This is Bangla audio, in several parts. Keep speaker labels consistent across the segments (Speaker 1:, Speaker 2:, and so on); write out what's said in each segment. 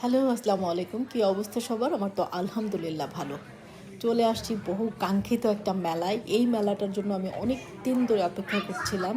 Speaker 1: হ্যালো আসসালামু আলাইকুম কী অবস্থা সবার? আমার তো আলহামদুলিল্লাহ ভালো। চলে আসছি বহু কাঙ্ক্ষিত একটা মেলায়। এই মেলাটার জন্য আমি অনেক দিন ধরে অপেক্ষা করছিলাম।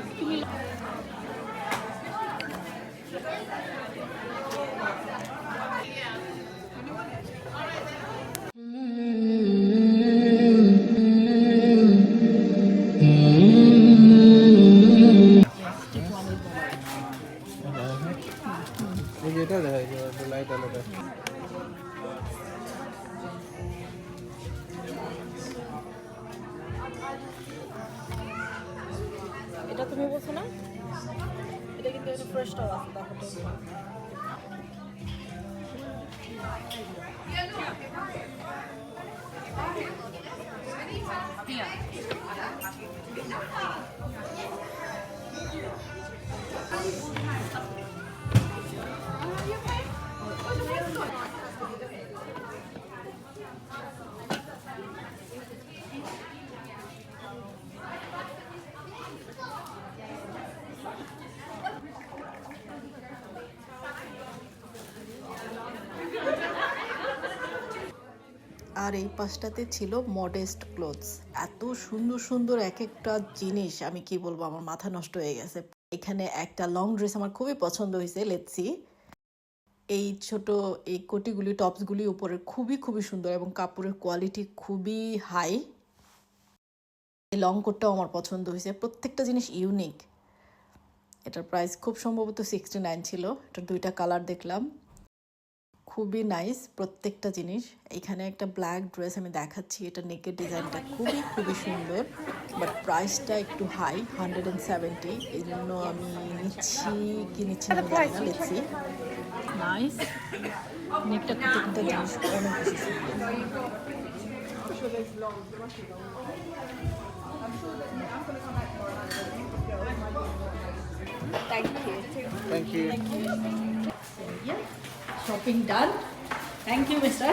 Speaker 2: Thank
Speaker 1: you. তুমি বলছো না? এটা কিন্তু ফ্রেশটাও আছে দেখো আর এই পাশটাতে ছিল মডেস্ট ক্লোথস এত সুন্দর সুন্দর এক একটা জিনিস, আমি কি বলব, আমার মাথা নষ্ট হয়ে গেছে। এখানে একটা লং ড্রেস আমার খুবই পছন্দ হয়েছে লেটসি এই ছোট এই কোটিগুলি, টপসগুলি উপরে খুবই খুবই সুন্দর এবং কাপড়ের কোয়ালিটি খুবই হাই এই লং কোটটাও আমার পছন্দ হয়েছে, প্রত্যেকটা জিনিস ইউনিক এটার প্রাইস খুব সম্ভবত সিক্সটি নাইন ছিল এটার দুইটা কালার দেখলাম। খুবই নাইস প্রত্যেকটা জিনিস। এখানে একটা ব্ল্যাক ড্রেস আমি দেখাচ্ছি এটা নেকের ডিজাইনটা খুবই খুবই সুন্দর বাট প্রাইসটা একটু হাই হান্ড্রেড অ্যান্ড সেভেন্টি এই জন্য আমি নিচ্ছি কি নিচ্ছি না লিখছি নাইস নেকটা প্রত্যেকটা জিনিস অনেক বেশি সুন্দর।
Speaker 3: Thank you.
Speaker 2: Thank you
Speaker 1: shopping done thank you mister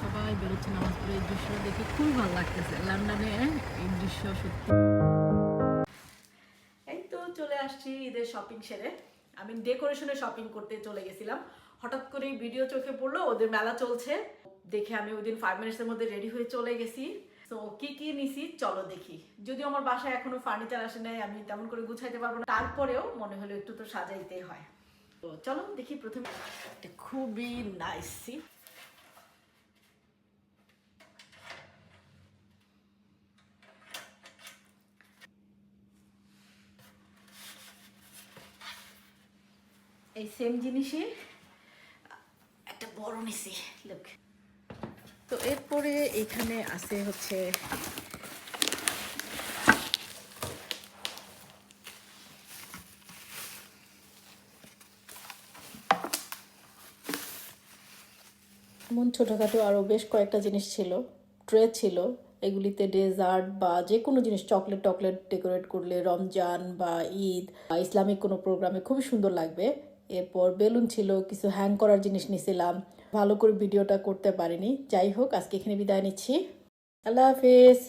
Speaker 1: সবাই বেরোচ্ছে নামাজ পড়ে এই দৃশ্য দেখে খুবই ভালো লাগতেছে। লন্ডনে এই দৃশ্য সত্যি। এই তো চলে আসছি ঈদের শপিং সেরে। আমি ডেকোরেশনের শপিং করতে চলে গেছিলাম। হঠাৎ করে ভিডিও চোখে পড়ল ওদের মেলা চলছে। দেখে আমি ওই দিন ফাইভ মিনিটসের মধ্যে রেডি হয়ে চলে গেছি। তো কি কি নিছি চলো দেখি। যদিও আমার বাসায় এখনও ফার্নিচার আসে নাই আমি তেমন করে গুছাইতে পারব না। তারপরেও মনে হলো একটু তো সাজাইতে হয়। তো চলো দেখি প্রথমে খুবই নাইসি এই সেম জিনিসই, একটা বড় নিছি লোক তো এরপরে এখানে আছে হচ্ছে এমন ছোটোখাটো আরও বেশ কয়েকটা জিনিস ছিল, ট্রে ছিল, এগুলিতে ডেজার্ট বা যে কোনো জিনিস, চকলেট টকলেট ডেকোরেট করলে রমজান বা ঈদ বা ইসলামিক কোনো প্রোগ্রামে খুবই সুন্দর লাগবে। এরপর বেলুন ছিল, কিছু হ্যাং করার জিনিস নিছিলাম, ভালো করে ভিডিওটা করতে পারিনি। যাই হোক, আজকে এখানে বিদায় নিচ্ছি। আল্লাহ হাফিজ।